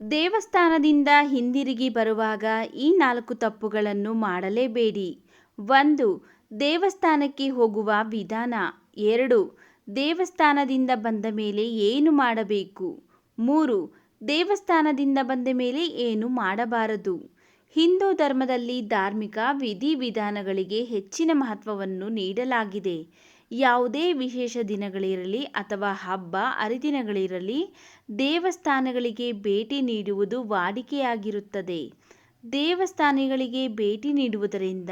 ದೇವಸ್ಥಾನದಿಂದ ಹಿಂದಿರುಗಿ ಬರುವಾಗ ಈ ನಾಲ್ಕು ತಪ್ಪುಗಳನ್ನು ಮಾಡಲೇಬೇಡಿ. ಒಂದು, ದೇವಸ್ಥಾನಕ್ಕೆ ಹೋಗುವ ವಿಧಾನ. ಎರಡು, ದೇವಸ್ಥಾನದಿಂದ ಬಂದ ಮೇಲೆ ಏನು ಮಾಡಬೇಕು. ಮೂರು, ದೇವಸ್ಥಾನದಿಂದ ಬಂದ ಮೇಲೆ ಏನು ಮಾಡಬಾರದು. ಹಿಂದೂ ಧರ್ಮದಲ್ಲಿ ಧಾರ್ಮಿಕ ವಿಧಿವಿಧಾನಗಳಿಗೆ ಹೆಚ್ಚಿನ ಮಹತ್ವವನ್ನು ನೀಡಲಾಗಿದೆ. ಯಾವುದೇ ವಿಶೇಷ ದಿನಗಳಿರಲಿ ಅಥವಾ ಹಬ್ಬ, ಹರಿದಿನಗಳಿರಲಿ ದೇವಸ್ಥಾನಗಳಿಗೆ ಭೇಟಿ ನೀಡುವುದು ವಾಡಿಕೆಯಾಗಿರುತ್ತದೆ. ದೇವಸ್ಥಾನಗಳಿಗೆ ಭೇಟಿ ನೀಡುವುದರಿಂದ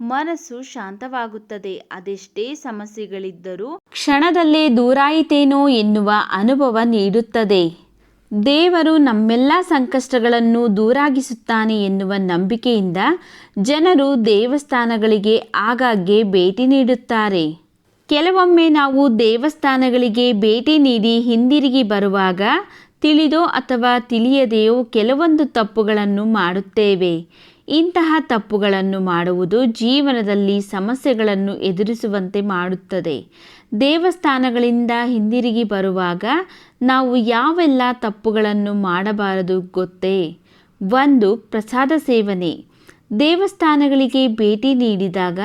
ಮನಸ್ಸು ಶಾಂತವಾಗುತ್ತದೆ. ಅದೆಷ್ಟೇ ಸಮಸ್ಯೆಗಳಿದ್ದರೂ ಕ್ಷಣದಲ್ಲೇ ದೂರಾಯಿತೇನೋ ಎನ್ನುವ ಅನುಭವ ನೀಡುತ್ತದೆ. ದೇವರು ನಮ್ಮೆಲ್ಲ ಸಂಕಷ್ಟಗಳನ್ನು ದೂರಾಗಿಸುತ್ತಾನೆ ಎನ್ನುವ ನಂಬಿಕೆಯಿಂದ ಜನರು ದೇವಸ್ಥಾನಗಳಿಗೆ ಆಗಾಗ್ಗೆ ಭೇಟಿ ನೀಡುತ್ತಾರೆ. ಕೆಲವೊಮ್ಮೆ ನಾವು ದೇವಸ್ಥಾನಗಳಿಗೆ ಭೇಟಿ ನೀಡಿ ಹಿಂದಿರುಗಿ ಬರುವಾಗ ತಿಳಿದೋ ಅಥವಾ ತಿಳಿಯದೆಯೋ ಕೆಲವೊಂದು ತಪ್ಪುಗಳನ್ನು ಮಾಡುತ್ತೇವೆ. ಇಂತಹ ತಪ್ಪುಗಳನ್ನು ಮಾಡುವುದು ಜೀವನದಲ್ಲಿ ಸಮಸ್ಯೆಗಳನ್ನು ಎದುರಿಸುವಂತೆ ಮಾಡುತ್ತದೆ. ದೇವಸ್ಥಾನಗಳಿಂದ ಹಿಂದಿರುಗಿ ಬರುವಾಗ ನಾವು ಯಾವೆಲ್ಲ ತಪ್ಪುಗಳನ್ನು ಮಾಡಬಾರದು ಗೊತ್ತೇ? ಒಂದು, ಪ್ರಸಾದ ಸೇವನೆ. ದೇವಸ್ಥಾನಗಳಿಗೆ ಭೇಟಿ ನೀಡಿದಾಗ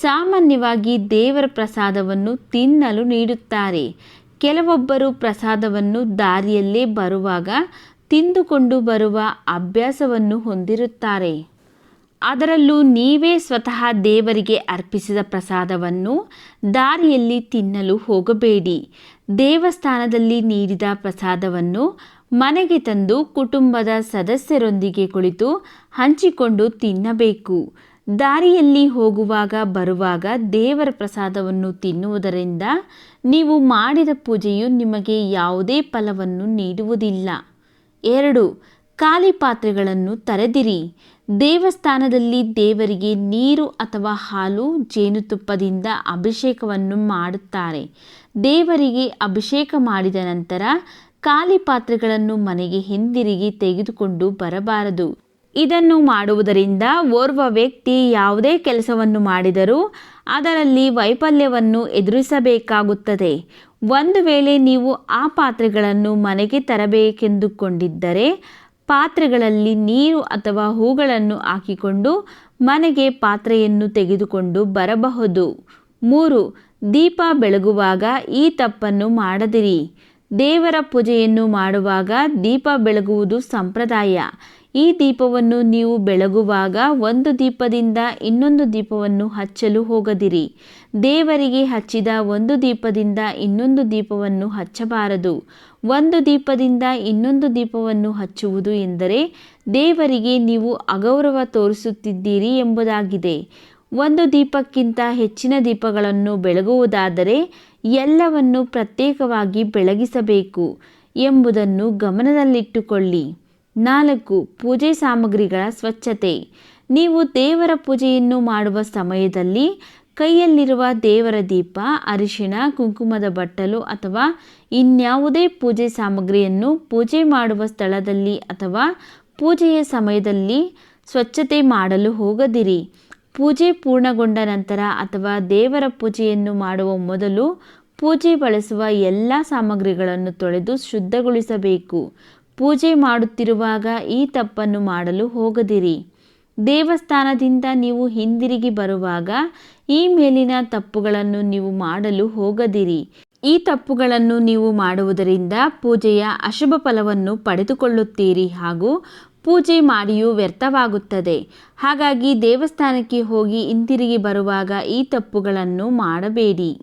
ಸಾಮಾನ್ಯವಾಗಿ ದೇವರ ಪ್ರಸಾದವನ್ನು ತಿನ್ನಲು ನೀಡುತ್ತಾರೆ. ಕೆಲವೊಬ್ಬರು ಪ್ರಸಾದವನ್ನು ದಾರಿಯಲ್ಲೇ ಬರುವಾಗ ತಿಂದುಕೊಂಡು ಬರುವ ಅಭ್ಯಾಸವನ್ನು ಹೊಂದಿರುತ್ತಾರೆ. ಅದರಲ್ಲೂ ನೀವೇ ಸ್ವತಃ ದೇವರಿಗೆ ಅರ್ಪಿಸಿದ ಪ್ರಸಾದವನ್ನು ದಾರಿಯಲ್ಲಿ ತಿನ್ನಲು ಹೋಗಬೇಡಿ. ದೇವಸ್ಥಾನದಲ್ಲಿ ನೀಡಿದ ಪ್ರಸಾದವನ್ನು ಮನೆಗೆ ತಂದು ಕುಟುಂಬದ ಸದಸ್ಯರೊಂದಿಗೆ ಕುಳಿತು ಹಂಚಿಕೊಂಡು ತಿನ್ನಬೇಕು. ದಾರಿಯಲ್ಲಿ ಹೋಗುವಾಗ ಬರುವಾಗ ದೇವರ ಪ್ರಸಾದವನ್ನು ತಿನ್ನುವುದರಿಂದ ನೀವು ಮಾಡಿದ ಪೂಜೆಯು ನಿಮಗೆ ಯಾವುದೇ ಫಲವನ್ನು ನೀಡುವುದಿಲ್ಲ. ಎರಡು, ಖಾಲಿ ಪಾತ್ರೆಗಳನ್ನು ತರೆದಿರಿ. ದೇವಸ್ಥಾನದಲ್ಲಿ ದೇವರಿಗೆ ನೀರು ಅಥವಾ ಹಾಲು, ಜೇನುತುಪ್ಪದಿಂದ ಅಭಿಷೇಕವನ್ನು ಮಾಡುತ್ತಾರೆ. ದೇವರಿಗೆ ಅಭಿಷೇಕ ಮಾಡಿದ ನಂತರ ಖಾಲಿ ಪಾತ್ರೆಗಳನ್ನು ಮನೆಗೆ ಹಿಂದಿರುಗಿ ತೆಗೆದುಕೊಂಡು ಬರಬಾರದು. ಇದನ್ನು ಮಾಡುವುದರಿಂದ ಓರ್ವ ವ್ಯಕ್ತಿ ಯಾವುದೇ ಕೆಲಸವನ್ನು ಮಾಡಿದರೂ ಅದರಲ್ಲಿ ವೈಫಲ್ಯವನ್ನು ಎದುರಿಸಬೇಕಾಗುತ್ತದೆ. ಒಂದು ವೇಳೆ ನೀವು ಆ ಪಾತ್ರೆಗಳನ್ನು ಮನೆಗೆ ತರಬೇಕೆಂದುಕೊಂಡಿದ್ದರೆ, ಪಾತ್ರೆಗಳಲ್ಲಿ ನೀರು ಅಥವಾ ಹೂಗಳನ್ನು ಹಾಕಿಕೊಂಡು ಮನೆಗೆ ಪಾತ್ರೆಯನ್ನು ತೆಗೆದುಕೊಂಡು ಬರಬಹುದು. ಮೂರು, ದೀಪ ಬೆಳಗುವಾಗ ಈ ತಪ್ಪನ್ನು ಮಾಡದಿರಿ. ದೇವರ ಪೂಜೆಯನ್ನು ಮಾಡುವಾಗ ದೀಪ ಬೆಳಗುವುದು ಸಂಪ್ರದಾಯ. ಈ ದೀಪವನ್ನು ನೀವು ಬೆಳಗುವಾಗ ಒಂದು ದೀಪದಿಂದ ಇನ್ನೊಂದು ದೀಪವನ್ನು ಹಚ್ಚಲು ಹೋಗದಿರಿ. ದೇವರಿಗೆ ಹಚ್ಚಿದ ಒಂದು ದೀಪದಿಂದ ಇನ್ನೊಂದು ದೀಪವನ್ನು ಹಚ್ಚಬಾರದು. ಒಂದು ದೀಪದಿಂದ ಇನ್ನೊಂದು ದೀಪವನ್ನು ಹಚ್ಚುವುದು ಎಂದರೆ ದೇವರಿಗೆ ನೀವು ಅಗೌರವ ತೋರಿಸುತ್ತಿದ್ದೀರಿ ಎಂಬುದಾಗಿದೆ. ಒಂದು ದೀಪಕ್ಕಿಂತ ಹೆಚ್ಚಿನ ದೀಪಗಳನ್ನು ಬೆಳಗುವುದಾದರೆ ಎಲ್ಲವನ್ನು ಪ್ರತ್ಯೇಕವಾಗಿ ಬೆಳಗಿಸಬೇಕು ಎಂಬುದನ್ನು ಗಮನದಲ್ಲಿಟ್ಟುಕೊಳ್ಳಿ. ನಾಲ್ಕು, ಪೂಜೆ ಸಾಮಗ್ರಿಗಳ ಸ್ವಚ್ಛತೆ. ನೀವು ದೇವರ ಪೂಜೆಯನ್ನು ಮಾಡುವ ಸಮಯದಲ್ಲಿ ಕೈಯಲ್ಲಿರುವ ದೇವರ ದೀಪ, ಅರಿಶಿಣ, ಕುಂಕುಮದ ಬಟ್ಟಲು ಅಥವಾ ಇನ್ಯಾವುದೇ ಪೂಜೆ ಸಾಮಗ್ರಿಯನ್ನು ಪೂಜೆ ಮಾಡುವ ಸ್ಥಳದಲ್ಲಿ ಅಥವಾ ಪೂಜೆಯ ಸಮಯದಲ್ಲಿ ಸ್ವಚ್ಛತೆ ಮಾಡಲು ಹೋಗದಿರಿ. ಪೂಜೆ ಪೂರ್ಣಗೊಂಡ ನಂತರ ಅಥವಾ ದೇವರ ಪೂಜೆಯನ್ನು ಮಾಡುವ ಮೊದಲು ಪೂಜೆ ಬಳಸುವ ಎಲ್ಲ ಸಾಮಗ್ರಿಗಳನ್ನು ತೊಳೆದು ಶುದ್ಧಗೊಳಿಸಬೇಕು. ಪೂಜೆ ಮಾಡುತ್ತಿರುವಾಗ ಈ ತಪ್ಪನ್ನು ಮಾಡಲು ಹೋಗದಿರಿ. ದೇವಸ್ಥಾನದಿಂದ ನೀವು ಹಿಂದಿರುಗಿ ಬರುವಾಗ ಈ ಮೇಲಿನ ತಪ್ಪುಗಳನ್ನು ನೀವು ಮಾಡಲು ಹೋಗದಿರಿ. ಈ ತಪ್ಪುಗಳನ್ನು ನೀವು ಮಾಡುವುದರಿಂದ ಪೂಜೆಯ ಅಶುಭ ಫಲವನ್ನು ಪಡೆದುಕೊಳ್ಳುತ್ತೀರಿ ಹಾಗೂ ಪೂಜೆ ಮಾಡಿಯೂ ವ್ಯರ್ಥವಾಗುತ್ತದೆ. ಹಾಗಾಗಿ ದೇವಸ್ಥಾನಕ್ಕೆ ಹೋಗಿ ಹಿಂದಿರುಗಿ ಬರುವಾಗ ಈ ತಪ್ಪುಗಳನ್ನು ಮಾಡಬೇಡಿ.